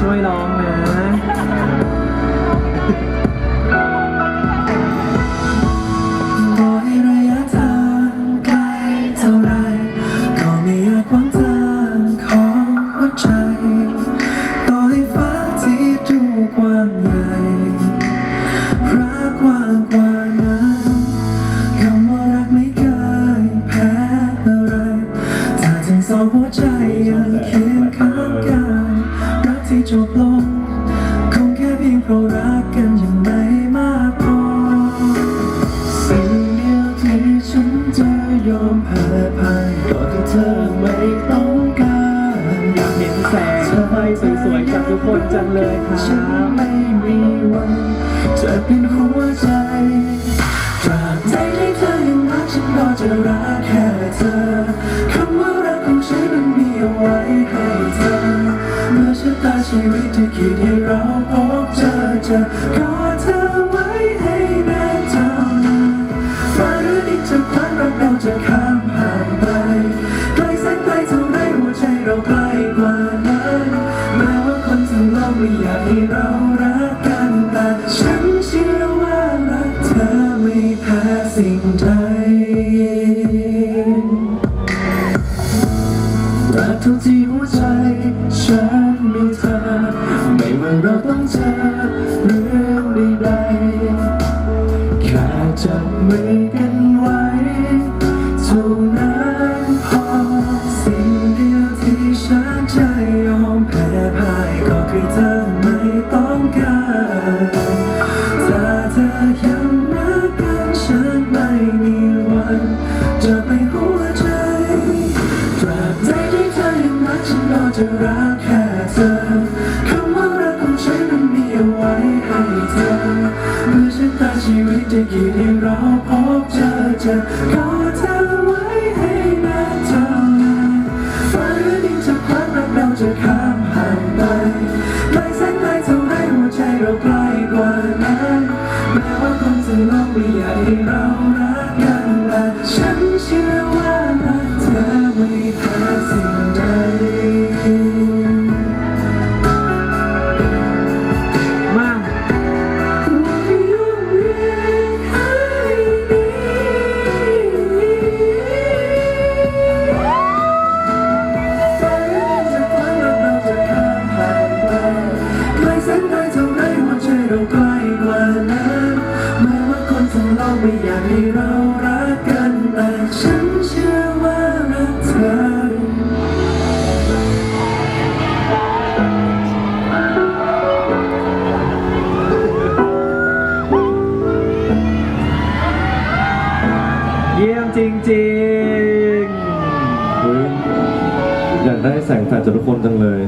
ช่วยร้องนะต่อให้ระยะทางไกลเท่าไรก็ไม่อยากหวังทางของหัวใจต่อให้ฟ้าที่ดูกว้างใหญ่รักกว้างกว่านั้นคำว่ารักไม่เคยแพ้อะไรถ้าทั้งสองหัวใจยังคีย จบลงคงแค่เพียงเพราะรักกันยังไม่มากพอสิ่งเดียวที่ฉันจะยอมแพ้พ่ายก็คือเธอไม่ต้องการอยากเห็นแสงไฟสวยๆจากทุกคนจังเลยครัฉันไม่มีวันจะเป็นหัวใจ ชีวิตที่คิดให้เราพบเจอจะกอดเธอไว้ให้แน่นเท่านั้นฟ้าหรือดินจะคว้ารักเราจะข้ามผ่านไปไกลแสนไกลเท่าไรหัวใจเราใกล้กว่านั้นแม้ว่าคนทั้งโลกไม่อยากให้เรารักกันแต่ฉันเชื่อว่ารักเธอไม่แพ้สิ่งใด รักทุกที่หัวใจฉันมีเธอ ไม่ว่าเราต้องเจอเรื่องใดๆแค่จะไม่ จะรักแค่เธอคำว่ารักของฉันนั้นมีเอาไว้ให้เธอเมื่อชะตาชีวิตจะกี่ให้เราพบเจอจะกอเธอไว้ให้นานเท่านั้นฟ้าหรือดินจะพัดรักเราจะข้ามผ่านไปไกลแสนไกลเท่าไรหัวใจเราใกล้กว่านั้นแม้ว่าคนทั้งไม่อยากให้เรา ไม่อยากให้เรารักกันแต่ฉันเชื่อว่ารักเธอ เยี่ยมจริงเฮ้ยอยากได้แสงแฟลชจากทุกคนจังเลย